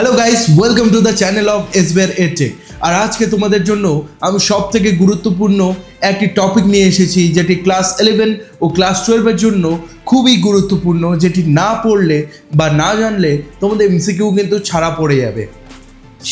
Hello guys welcome to the channel of SBR এটেক আর আজকে তোমাদের জন্য আমি সব থেকে গুরুত্বপূর্ণ একটি টপিক নিয়ে এসেছি, যেটি ক্লাস ইলেভেন ও ক্লাস টুয়েলভের জন্য খুবই গুরুত্বপূর্ণ, যেটি না পড়লে বা না জানলে তোমাদের এমসিকিউ কিন্তু ছাড়া পড়ে যাবে।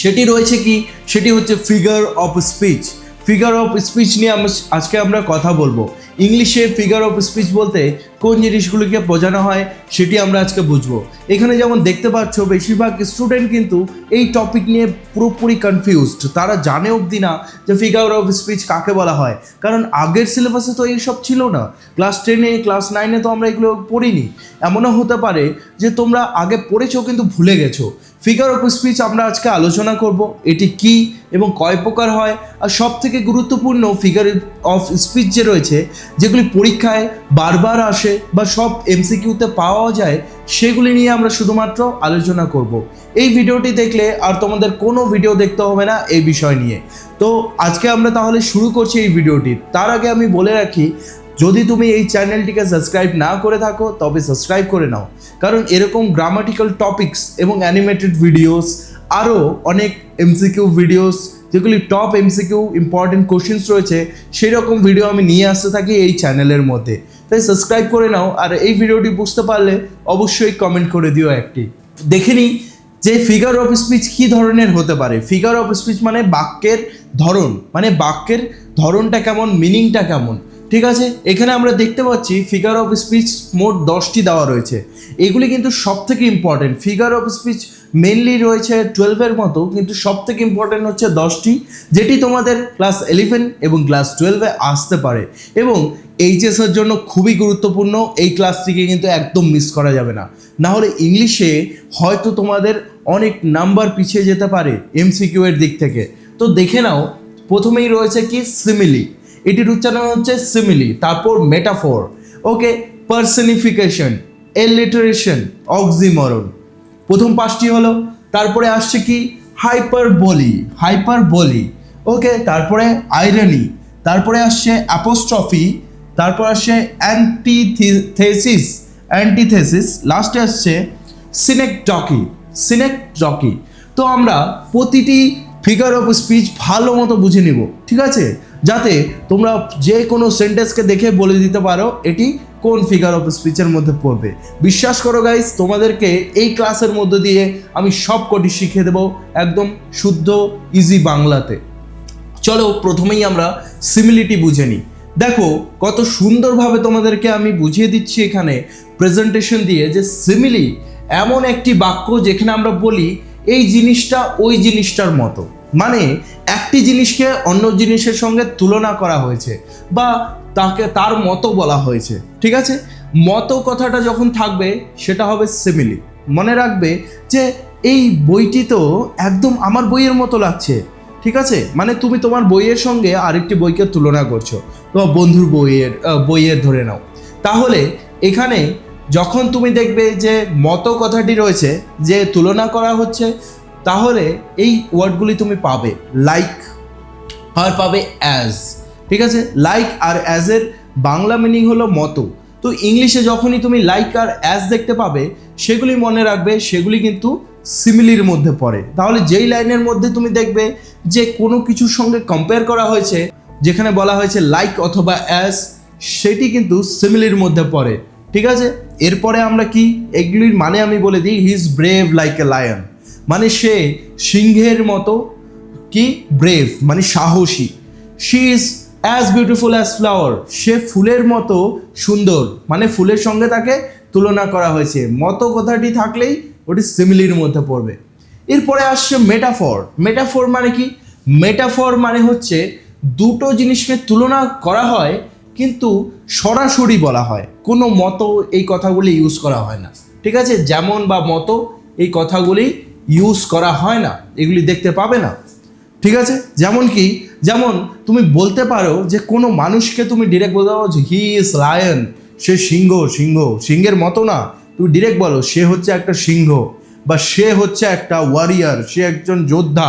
সেটি রয়েছে কি? সেটি হচ্ছে figure of speech figure of speech নিয়ে আজকে আমরা কথা বলব। ইংলিশে ফিগার অফ স্পিচ বলতে কোন জিনিসগুলিকে বোঝানো হয় সেটি আমরা আজকে বুঝব। এখানে যেমন দেখতে পাচ্ছ, বেশিরভাগ স্টুডেন্ট কিন্তু এই টপিক নিয়ে পুরোপুরি কনফিউজড তারা জানে অবধি না যে ফিগার অফ স্পিচ কাকে বলা হয়। কারণ আগের সিলেবাসে তো এইসব ছিল না। ক্লাস টেনে ক্লাস নাইনে তো আমরা এগুলো পড়িনি। এমনও হতে পারে যে তোমরা আগে পড়েছো কিন্তু ভুলে গেছো। ফিগার অফ স্পিচ আমরা আজকে আলোচনা করব, এটি কি এবং কয় প্রকার হয়, আর সব থেকে গুরুত্বপূর্ণ ফিগার অফ স্পিচ যে রয়েছে, যেগুলি পরীক্ষায় বারবার আসে বা সব এমসিকিউতে পাওয়া যায়, সেগুলি নিয়ে আমরা শুধুমাত্র আলোচনা করব। এই ভিডিওটি দেখলে আর তোমাদের কোনো ভিডিও দেখতে হবে না এই বিষয় নিয়ে। তো আজকে আমরা তাহলে শুরু করছি এই ভিডিওটি। তার আগে আমি বলে রাখি যদি তুমি এই চ্যানেলটিকে সাবস্ক্রাইব না করে থাকো, তবে সাবস্ক্রাইব করে নাও। কারণ এরকম গ্রামাটিক্যাল টপিকস এবং অ্যানিমেটেড ভিডিওস আরও অনেক এমসিকিউ ভিডিওস যেগুলি টপ এমসিকিউ ইম্পর্টেন্ট কোশ্চেন্স রয়েছে সেই রকম ভিডিও আমি নিয়ে আসতে থাকি এই চ্যানেলের মধ্যে। তাই সাবস্ক্রাইব করে নাও, আর এই ভিডিওটি বুঝতে পারলে অবশ্যই কমেন্ট করে দিও একটি। দেখে নিই যে ফিগার অফ স্পিচ কী ধরনের হতে পারে। ফিগার অফ স্পিচ মানে বাক্যের ধরন মানে বাক্যের ধরনটা কেমন মিনিংটা কেমন। ঠিক আছে? এখানে আমরা দেখতে পাচ্ছি ফিগার অফ স্পিচ মোট দশটি দেওয়া রয়েছে। এগুলি কিন্তু সব থেকে important figure of speech mainly রয়েছে টুয়েলভের মতো, কিন্তু সব থেকে ইম্পর্টেন্ট হচ্ছে দশটি, যেটি তোমাদের ক্লাস ইলেভেন এবং ক্লাস টুয়েলভে আসতে পারে। এবং এইচএসের জন্য খুবই গুরুত্বপূর্ণ, এই ক্লাসটিকে কিন্তু একদম মিস করা যাবে না। না হলে ইংলিশে হয়তো তোমাদের অনেক নাম্বার পিছিয়ে যেতে পারে এমসিকিউ এর দিক থেকে। তো দেখে নাও, প্রথমেই রয়েছে কি সিমিলি এটির উচ্চারণ হচ্ছে সিমিলি তারপর metaphor okay personification alliteration oxymoron প্রথম পাঁচটি হলো, তারপরে আসছে কি? হাইপার বলি হাইপার বলি ওকে তারপরে আইরনি তারপরে আসছে অ্যাপোস্ট্রফি তারপর আসছে অ্যান্টিথেসিস অ্যান্টিথেসিস লাস্টে আসছে সিনেকটকি সিনেকটকি তো আমরা প্রতিটি ফিগার অফ স্পিচ ভালো মতো বুঝে নেব, ঠিক আছে? যাতে তোমরা যে কোনো সেন্টেন্সকে দেখে বলে দিতে পারো, এটি কোন ফিগার অফ স্পিচের মধ্যে পড়বে। বিশ্বাস করো গাইস তোমাদেরকে এই ক্লাসের মধ্যে দিয়ে আমি সব কটি শিখিয়ে দেবো একদম শুদ্ধ ইজি বাংলাতে। চলো প্রথমেই আমরা সিমিলিটি বুঝে নিই। দেখো, কত সুন্দরভাবে তোমাদেরকে আমি বুঝিয়ে দিচ্ছি এখানে প্রেজেন্টেশন দিয়ে যে সিমিলি এমন একটি বাক্য যেখানে আমরা বলি, এই জিনিসটা ওই জিনিসটার মতো। মানে একটি জিনিসকে অন্য জিনিসের সঙ্গে তুলনা করা হয়েছে বা তাকে তার মতো বলা হয়েছে, ঠিক আছে? মতো কথাটা যখন থাকবে, সেটা হবে সিমিলি মনে রাখবে যে এই বইটি তো একদম আমার বইয়ের মতো লাগছে, ঠিক আছে? মানে তুমি তোমার বইয়ের সঙ্গে আরেকটি বইকে তুলনা করছ। তোমার বন্ধুর বইয়ের বইয়ের ধরে নাও। তাহলে এখানে যখন তুমি দেখবে যে মতো কথাটি রয়েছে, যে তুলনা করা হচ্ছে তাহলে এই ওয়ার্ডগুলি তুমি পাবে লাইক আর পাবে অ্যাজ ঠিক আছে? লাইক আর অ্যাজের বাংলা মিনিং হলো মতো। তো ইংলিশে যখনই তুমি লাইক আর অ্যাজ দেখতে পাবে, সেগুলি মনে রাখবে, সেগুলি কিন্তু সিমিলির মধ্যে পড়ে। তাহলে যেই লাইনের মধ্যে তুমি দেখবে যে কোনো কিছুর সঙ্গে কম্পেয়ার করা হয়েছে, যেখানে বলা হয়েছে লাইক অথবা অ্যাজ সেটি কিন্তু সিমিলির মধ্যে পড়ে। ঠিক আছে? এরপরে আমরা কি? এগুলির মানে আমি বলে দিই he is brave like a lion মানে সে সিংহের মতো কি ব্রেভ মানে সাহসী। She is as beautiful as flower সে ফুলের মতো সুন্দর। মানে ফুলের সঙ্গে তাকে তুলনা করা হয়েছে। মতো কথাটি থাকলেই ওটি সিমিলির মধ্যে পড়বে। এরপরে আসছে মেটাফর মেটাফর মানে কি? মেটাফর মানে হচ্ছে দুটো জিনিসকে তুলনা করা হয়, কিন্তু সরাসরি বলা হয়। কোনো মতো এই কথাগুলি ইউজ করা হয় না। ঠিক আছে? যেমন বা মতো এই কথাগুলি ইউজ করা হয় না, এগুলি দেখতে পাবে না। ঠিক আছে? যেমন কি, যেমন তুমি বলতে পারো যে কোনো মানুষকে তুমি ডিরেক্ট বলতে পারো যে হি ইজ লায়ন সে সিংহ সিংহ, সিংহের মতো না। তুমি ডিরেক্ট বলো, সে হচ্ছে একটা সিংহ বা সে হচ্ছে একটা ওয়ারিয়ার সে একজন যোদ্ধা।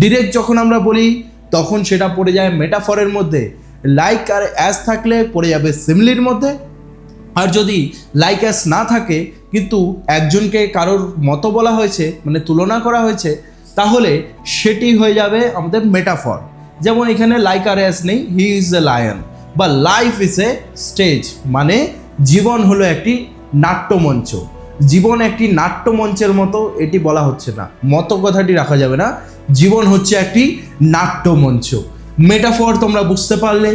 ডিরেক্ট যখন আমরা বলি, তখন সেটা পড়ে যায় মেটাফরের মধ্যে। লাইক আর অ্যাজ থাকলে পড়ে যাবে সিমলির মধ্যে। আর যদি লাইক অ্যাস না থাকে, কিন্তু একজনকে কারোর মতো বলা হয়েছে মানে তুলনা করা হয়েছে, তাহলে সেটি হয়ে যাবে আমাদের মেটাফর যেমন এখানে লাইক আর অ্যাস নেই হি ইজ এ লায়ন বা লাইফ ইজ এ স্টেজ মানে জীবন হলো একটি নাট্যমঞ্চ। জীবন একটি নাট্যমঞ্চের মতো এটি বলা হচ্ছে না। মতো কথাটি রাখা যাবে না। জীবন হচ্ছে একটি নাট্যমঞ্চ। মেটাফর তোমরা বুঝতে পারলে।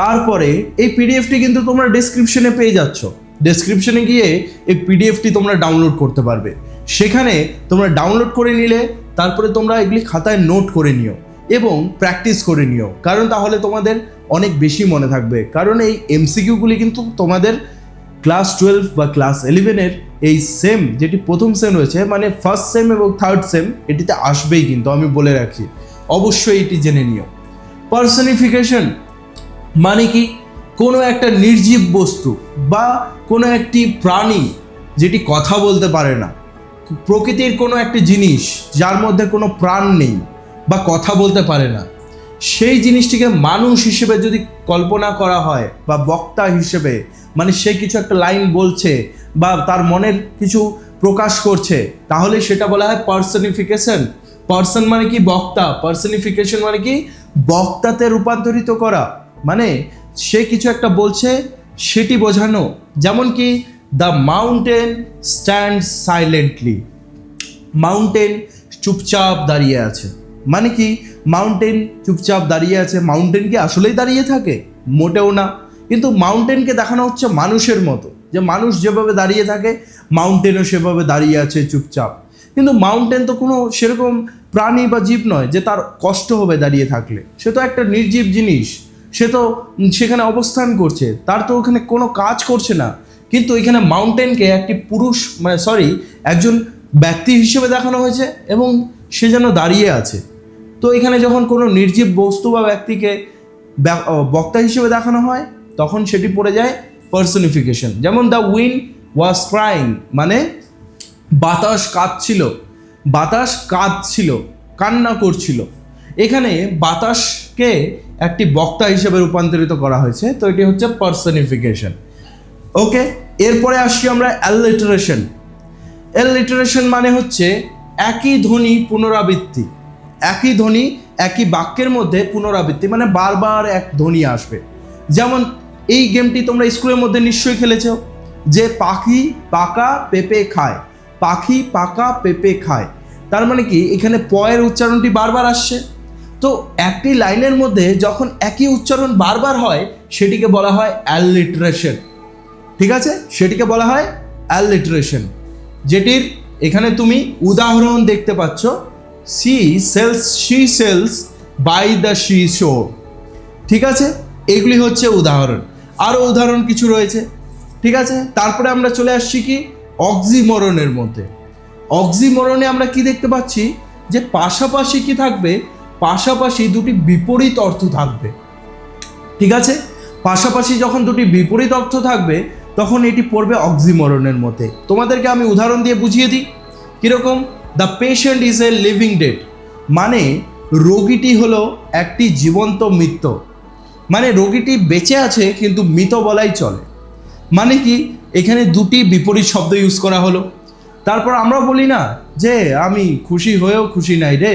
তারপরে এই পিডিএফটি কিন্তু তোমরা ডেসক্রিপশনে পেয়ে যাচ্ছ। ডেসক্রিপশনে গিয়ে এই পিডিএফটি তোমরা ডাউনলোড করতে পারবে। সেখানে তোমরা ডাউনলোড করে নিলে, তারপরে তোমরা এগুলি খাতায় নোট করে নিও এবং প্র্যাকটিস করে নিও। কারণ তাহলে তোমাদের অনেক বেশি মনে থাকবে। কারণ এই এমসিকিউগুলি কিন্তু তোমাদের ক্লাস টুয়েলভ বা ক্লাস ইলেভেনের এই সেম যেটি প্রথম সেম রয়েছে মানে ফার্স্ট সেম এবং থার্ড সেম এটিতে আসবেই কিন্তু, আমি বলে রাখি। অবশ্যই এটি জেনে নিও। পার্সনিফিকেশন মানে কি? কোনো একটা নির্জীব বস্তু বা কোনো একটি প্রাণী যেটি কথা বলতে পারে না। প্রকৃতির কোনো একটি জিনিস যার মধ্যে কোনো প্রাণ নেই বা কথা বলতে পারে না। সেই জিনিসটিকে মানুষ হিসেবে যদি কল্পনা করা হয় বা বক্তা হিসেবে মানে সে কিছু একটা লাইন বলছে বা তার মনের কিছু প্রকাশ করছে, তাহলে সেটা বলা হয় পার্সনিফিকেশন। পার্সন মানে কি? বক্তা। পার্সনিফিকেশন মানে কি? বক্তাতে রূপান্তরিত করা। মানে সে কিছু একটা বলছে, সেটি বোঝানো, যেমন কি the mountain stand silently mountain চুপচাপ দাঁড়িয়ে আছে। মানে কি মাউন্টেন চুপচাপ দাঁড়িয়ে আছে মাউন্টেন কি আসলেই দাঁড়িয়ে থাকে? মোটেও না। কিন্তু মাউন্টেনকে দেখানো হচ্ছে মানুষের মতো। যে মানুষ যেভাবে দাঁড়িয়ে থাকে মাউন্টেনও সেভাবে দাঁড়িয়ে আছে চুপচাপ। কিন্তু মাউন্টেন তো কোনো সেরকম প্রাণী বা জীব নয়, যে তার কষ্ট হবে দাঁড়িয়ে থাকলে। সে তো একটা নির্জীব জিনিস। সে তো সেখানে অবস্থান করছে, তার তো ওখানে কোনো কাজ করছে না। কিন্তু এখানে মাউন্টেনকে একটি পুরুষ মানে সরি একজন ব্যক্তি হিসেবে দেখানো হয়েছে এবং সে যেন দাঁড়িয়ে আছে। তো এখানে যখন কোনো নির্জীব বস্তু বা ব্যক্তিকে বক্তা হিসেবে দেখানো হয়, তখন সেটি পড়ে যায় পার্সনিফিকেশন যেমন দ্য উইন ওয়াজ ক্রাইং মানে বাতাস কাঁদছিল বাতাস কাঁদছিল, কান্না করছিল। এখানে বাতাসকে একটি বক্তা হিসেবে রূপান্তরিত করা হয়েছে। তো এটি হচ্ছে পার্সনিফিকেশন ওকে এরপরে আসছি আমরা অ্যালিটারেশন অ্যালিটারেশন মানে হচ্ছে একই ধ্বনি পুনরাবৃত্তি। একই ধ্বনি, একই বাক্যের মধ্যে পুনরাবৃত্তি মানে বারবার এক ধ্বনি আসবে। যেমন এই গেমটি তোমরা স্কুলের মধ্যে নিশ্চয়ই খেলেছ, যে পাখি পাকা পেঁপে খায়। পাখি পাকা পেঁপে খায়। তার মানে কি? এখানে পয়ের উচ্চারণটি বারবার আসছে। তো একটি লাইনের মধ্যে যখন একই উচ্চারণ বারবার হয়, সেটিকে বলা হয় অ্যালিটারেশন ঠিক আছে? সেটিকে বলা হয় অ্যালিটারেশন যেটির এখানে তুমি উদাহরণ দেখতে পাচ্ছ she sells sea shells by the sea shore ঠিক আছে? এগুলি হচ্ছে উদাহরণ। আরও উদাহরণ কিছু রয়েছে। ঠিক আছে? তারপরে আমরা চলে আসছি কি? অক্সিমরণের মধ্যে। অক্সিমরণে আমরা কি দেখতে পাচ্ছি? যে পাশাপাশি কি থাকবে? পাশাপাশি দুটি বিপরীত অর্থ থাকবে। ঠিক আছে? পাশাপাশি যখন দুটি বিপরীত অর্থ থাকবে, তখন এটি পড়বে অক্সিমরণের মধ্যে তোমাদেরকে আমি উদাহরণ দিয়ে বুঝিয়ে দিই। কীরকম? The patient is a living dead মানে রোগীটি হলো একটি জীবন্ত মৃত্য মানে রোগীটি বেঁচে আছে, কিন্তু মৃত বলাই চলে। মানে কি? এখানে দুটি বিপরীত শব্দ ইউজ করা হলো। তারপর আমরা বলি না যে, আমি খুশি হয়েও খুশি নাই রে।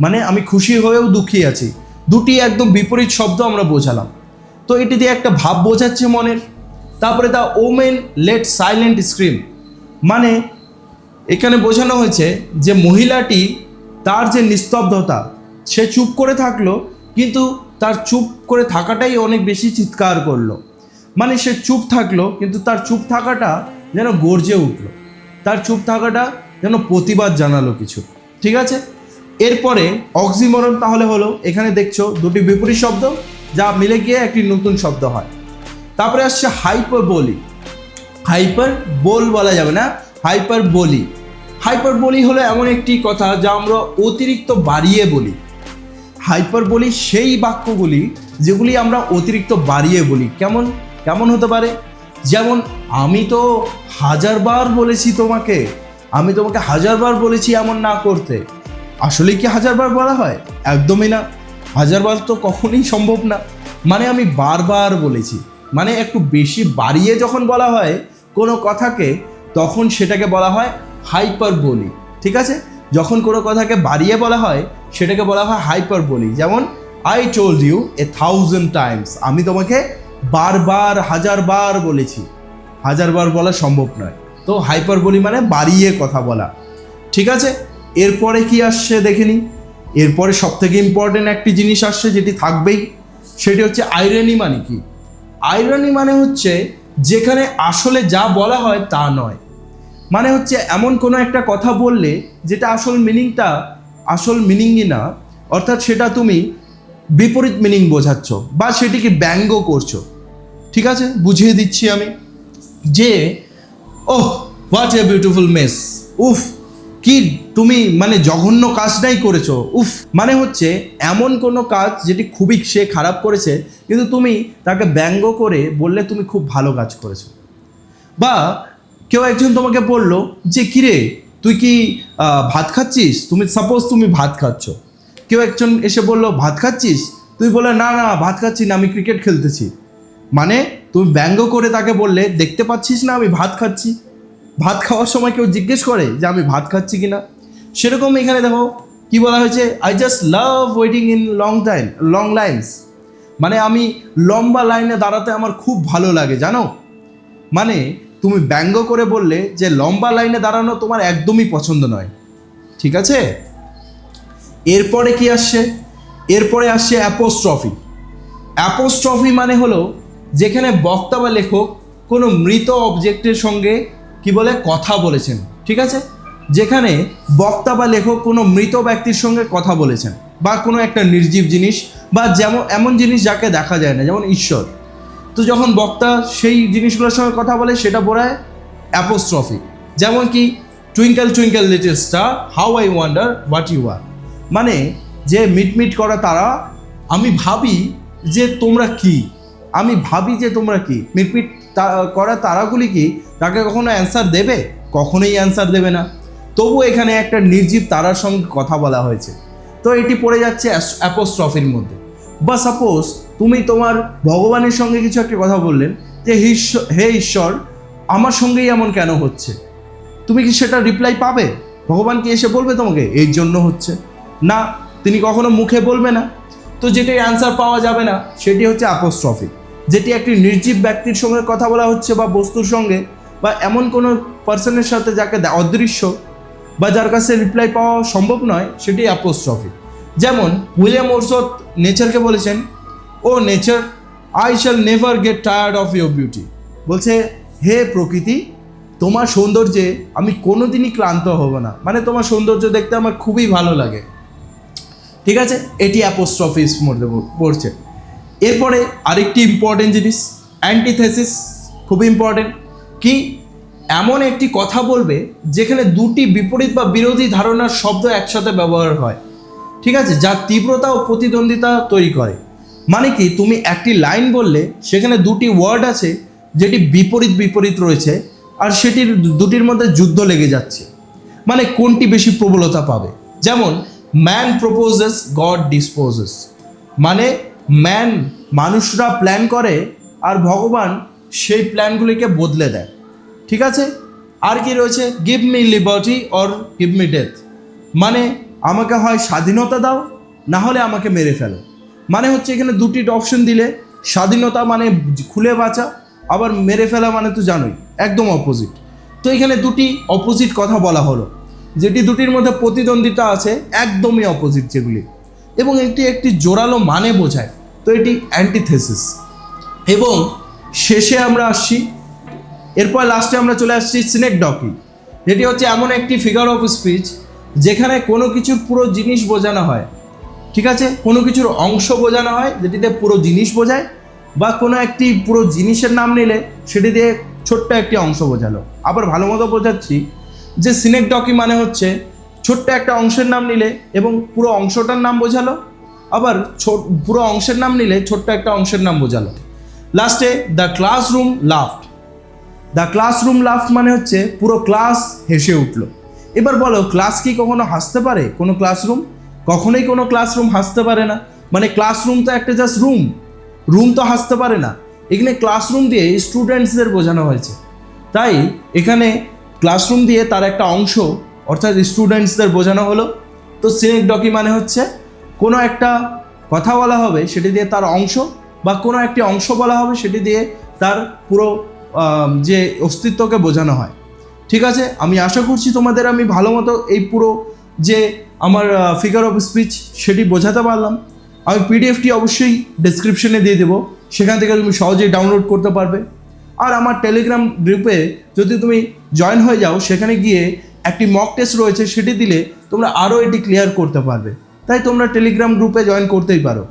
মানে আমি খুশি হয়েও দুঃখী আছি। দুটি একদম বিপরীত শব্দ আমরা বোঝালাম। তো এটি দিয়ে একটা ভাব বোঝাচ্ছে মনের। তারপরে the woman let silent scream. মানে এখানে বোঝানো হয়েছে যে মহিলাটি তার যে নিস্তব্ধতা, সে চুপ করে থাকল, কিন্তু তার চুপ করে থাকাটাই অনেক বেশি চিৎকার করল। মানে সে চুপ থাকল, কিন্তু তার চুপ থাকাটা যেন গর্জে উঠল। তার চুপ থাকাটা যেন প্রতিবাদ জানালো কিছু। ঠিক আছে? এরপরে অক্সিমরন তাহলে হলো, এখানে দেখছ দুটি বিপরীত শব্দ যা মিলে গিয়ে একটি নতুন শব্দ হয়। তারপরে আসছে হাইপার বলি হাইপার বোল বলা যাবে না হাইপার বলি হাইপার বলি হলো এমন একটি কথা যা আমরা অতিরিক্ত বাড়িয়ে বলি। হাইপার বলি সেই বাক্যগুলি যেগুলি আমরা অতিরিক্ত বাড়িয়ে বলি। কেমন? কেমন হতে পারে? যেমন, আমি তো হাজারবার বলেছি তোমাকে, আমি তোমাকে হাজারবার বলেছি এমন না করতে। আসলে কি হাজারবার বলা হয়? একদমই না। হাজারবার তো কখনোই সম্ভব না। মানে আমি বারবার বলেছি মানে একটু বেশি বাড়িয়ে যখন বলা হয় কোনো কথাকে, তখন সেটাকে বলা হয় হাইপার বলি ঠিক আছে? যখন কোনো কথাকে বাড়িয়ে বলা হয়, সেটাকে বলা হয় হাইপার বলি যেমন I told you a thousand times আমি তোমাকে বারবার, হাজারবার বলেছি। হাজারবার বলা সম্ভব নয়। তো হাইপার বলি মানে বাড়িয়ে কথা বলা, ঠিক আছে? এরপরে কি আসছে দেখে নিই এরপরে সব থেকে ইম্পর্টেন্ট একটি জিনিস আসছে যেটি থাকবেই, সেটি হচ্ছে আইরনি মানে কি? আইরনি মানে হচ্ছে যেখানে আসলে যা বলা হয় তা নয়। মানে হচ্ছে এমন কোনো একটা কথা বললে যেটা আসল মিনিংটা আসল মিনিংই না, অর্থাৎ সেটা তুমি বিপরীত মিনিং বোঝাচ্ছ বা সেটিকে ব্যঙ্গ করছ। ঠিক আছে? বুঝিয়ে দিচ্ছি আমি যে, oh what a beautiful mess উফ কি তুমি মানে জঘন্য কাজটাই করেছ? উফ মানে হচ্ছে এমন কোনো কাজ যেটি খুবই সে খারাপ করেছে, কিন্তু তুমি তাকে ব্যঙ্গ করে বললে তুমি খুব ভালো কাজ করেছ। বা কেউ একজন তোমাকে বলল যে, কিরে, তুই কি ভাত খাচ্ছিস? তুমি সাপোজ তুমি ভাত খাচ্ছ। কেউ একজন এসে বলল, ভাত খাচ্ছিস? তুই বলে না না, ভাত খাচ্ছি না, আমি ক্রিকেট খেলতেছি। মানে তুমি ব্যঙ্গ করে তাকে বললে, দেখতে পাচ্ছিস না, আমি ভাত খাচ্ছি। ভাত খাওয়ার সময় কেউ জিজ্ঞেস করে যে আমি ভাত খাচ্ছি কিনা? সেরকম এখানে দেখো, কি বলা হয়েছে? I just love waiting in long time long lines মানে আমি লম্বা লাইনে দাঁড়াতে আমার খুব ভালো লাগে, জানো? মানে তুমি ব্যঙ্গ করে বললে যে লম্বা লাইনে দাঁড়ানো তোমার একদমই পছন্দ নয়। ঠিক আছে? এরপরে কি আসছে? এরপরে আসছে অ্যাপোস্ট্রফি অ্যাপোস্ট্রফি মানে হলো যেখানে বক্তা বা লেখক কোনো মৃত অবজেক্টের সঙ্গে কি বলে? কথা বলেছেন, ঠিক আছে? যেখানে বক্তা বা লেখক কোনো মৃত ব্যক্তির সঙ্গে কথা বলেছেন বা কোনো একটা নির্জীব জিনিস বা যেমন, এমন জিনিস যাকে দেখা যায় না, যেমন ঈশ্বর। তো যখন বক্তা সেই জিনিসগুলোর সঙ্গে কথা বলে, সেটা বোঝায় অ্যাপোস্ট্রফি যেমন কি twinkle twinkle little star how I wonder what you are মানে যে মিটমিট করা তারা, আমি ভাবি যে তোমরা কি? আমি ভাবি যে তোমরা কি? মিটমিট করা তারাগুলি কি তাকে কখনো অ্যান্সার দেবে? কখনোই অ্যান্সার দেবে না। তবু এখানে একটা নির্জীব তারার সঙ্গে কথা বলা হয়েছে। তো এটি পড়ে যাচ্ছে অ্যাপোস্ট্রফির মধ্যে। বা সাপোজ তুমি তোমার ভগবানের সঙ্গে কিছু একটা কথা বললেন যে, হে ঈশ্বর, আমার সঙ্গেই এমন কেন হচ্ছে? তুমি কি সেটা রিপ্লাই পাবে? ভগবান কি এসে বলবে তোমাকে? এই জন্য হচ্ছে। না, তিনি কখনো মুখে বলবে না। তো যেটি অ্যান্সার পাওয়া যাবে না, সেটি হচ্ছে অ্যাপোস্ট্রফি যেটি একটি নির্জীব ব্যক্তির সঙ্গে কথা বলা হচ্ছে বা বস্তুর সঙ্গে, বা এমন কোনো পার্সনের সাথে যাকে অদৃশ্য বা যার কাছে রিপ্লাই পাওয়া সম্ভব নয়, সেটি অ্যাপোস্ট্রফি যেমন উইলিয়াম ওরসত নেচারকে বলেছেন O nature I shall never get tired of your beauty বলছে, হে প্রকৃতি, তোমার সৌন্দর্যে আমি কোনোদিনই ক্লান্ত হব না। মানে তোমার সৌন্দর্য দেখতে আমার খুবই ভালো লাগে। ঠিক আছে? এটি অ্যাপোস্ট্রফিস মধ্যে পড়ছে। এরপরে আরেকটি ইম্পর্টেন্ট জিনিস অ্যান্টিথেসিস খুব ইম্পর্টেন্ট কি এমন একটি কথা বলবে যেখানে দুটি বিপরীত বা বিরোধী ধারণার শব্দ একসাথে ব্যবহার হয়, ঠিক আছে? যার তীব্রতা ও প্রতিদ্বন্দ্বিতা তৈরি করে। মানে কি? তুমি একটি লাইন বললে, সেখানে দুটি ওয়ার্ড আছে, যেটি বিপরীত বিপরীত রয়েছে, আর সেটির দুটির মধ্যে যুদ্ধ লেগে যাচ্ছে। মানে কোনটি বেশি প্রবলতা পাবে? যেমন ম্যান প্রপোজেস গড ডিসপোজেস মানে ম্যান মানুষরা প্ল্যান করে আর ভগবান সেই প্ল্যানগুলিকে বদলে দেয়। ঠিক আছে? আর কি রয়েছে? Give me liberty or give me death মানে আমাকে হয় স্বাধীনতা দাও, না হলে আমাকে মেরে ফেলো। মানে হচ্ছে এখানে দুটি অপশন দিলে, স্বাধীনতা মানে খুলে বাঁচা, আবার মেরে ফেলা মানে তো জানোই, একদম অপোজিট তো এখানে দুটি অপোজিট কথা বলা হলো। যেটি দুটির মধ্যে প্রতিদ্বন্দ্বিতা আছে, একদমই অপোজিট যেগুলি। এবং এটি একটি জোরালো মানে বোঝায়। তো এটি অ্যান্টিথেসিস এবং শেষে আমরা আসছি। এরপর লাস্টে আমরা চলে আসছি সিনেক ডকি যেটি হচ্ছে এমন একটি ফিগার অফ স্পিচ যেখানে কোনো কিছুর পুরো জিনিস বোঝানো হয়। ঠিক আছে? কোনো কিছুর অংশ বোঝানো হয়, যেটিতে পুরো জিনিস বোঝায়, বা কোনো একটি পুরো জিনিসের নাম নিলে সেটি দিয়ে ছোট্ট একটি অংশ বোঝালো। আবার ভালো মতো বোঝাচ্ছি যে সিনেক ডকি মানে হচ্ছে ছোট্ট একটা অংশের নাম নিলে এবং পুরো অংশটার নাম বোঝালো আবার পুরো অংশের নাম নিলে ছোট্ট একটা অংশের নাম বোঝালো। লাস্টে the classroom laughed the classroom laugh মানে হচ্ছে পুরো ক্লাস হেসে উঠল। এবার বলো ক্লাস কি কখনো হাসতে পারে কোনো ক্লাসরুম কখনোই কোনো ক্লাসরুম হাসতে পারে না। মানে ক্লাসরুম তো একটা জাস্ট রুম রুম তো হাসতে পারে না। এখানে ক্লাসরুম দিয়ে স্টুডেন্টসদের বোঝানো হয়েছে। তাই এখানে ক্লাসরুম দিয়ে তার একটা অংশ, অর্থাৎ স্টুডেন্টসদের বোঝানো হলো। তো সিনেক ডকি মানে হচ্ছে কোনো একটা কথা বলা হবে, সেটি দিয়ে তার অংশ, বা কোনো একটি অংশ বলা হবে, সেটি দিয়ে তার পুরো যে অস্তিত্বকে বোঝানো হয়। ঠিক আছে? আমি আশা করছি তোমাদের আমি ভালো মতো এই পুরো যে আমার ফিগার অফ স্পিচ সেটি বোঝাতে পারলাম। আমি পিডিএফটি অবশ্যই ডেসক্রিপশনে দিয়ে দেবো। সেখান থেকে তুমি সহজেই ডাউনলোড করতে পারবে। আর আমার টেলিগ্রাম গ্রুপে যদি তুমি জয়েন হয়ে যাও, সেখানে গিয়ে একটি মক টেস্ট রয়েছে, সেটি দিলে তোমরা আরও এটি ক্লিয়ার করতে পারবে। তাই তোমরা টেলিগ্রাম গ্রুপে জয়েন করতেই পারো।